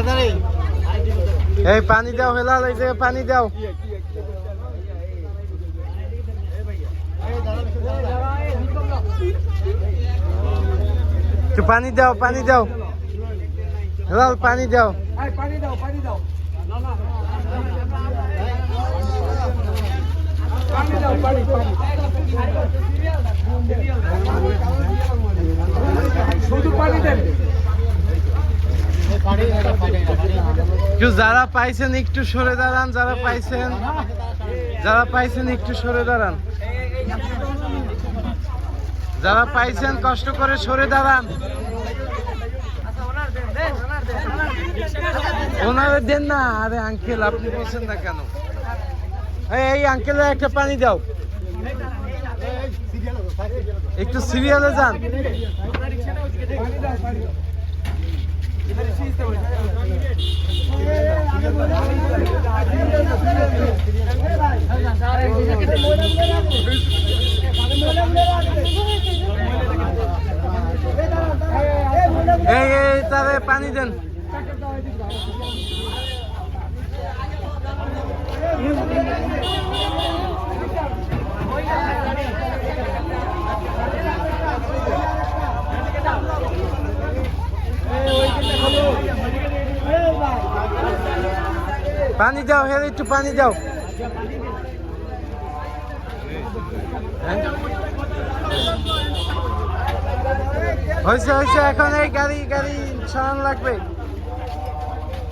এই পানি দাও হেলাল এই জায়গায় পানি দাও পানি দাও পানি দাও হেলাল পানি দাও পানি দাও পানি দাও পানি দাও পানি পানি শুধু পানি দেন একটু যারা পাইছেন একটু সরে দাঁড়ান যারা পাইছেন যারা পাইছেন একটু সরে দাঁড়ান। যারা পাইছেন কষ্ট করে সরে দাঁড়ান। ওনারে দেন না আরে আঙ্কেল আপনি বলছেন না কেন? এই, আঙ্কেলের একটা পানি দাও। একটু সিরিয়ালে যান। তারে পানি দেন পানি দাও হ্যাঁ একটু পানি দাও হ্যাঁ? হয়েছে হয়েছে এখন এই গাড়ি গাড়ি সরান লাগবে।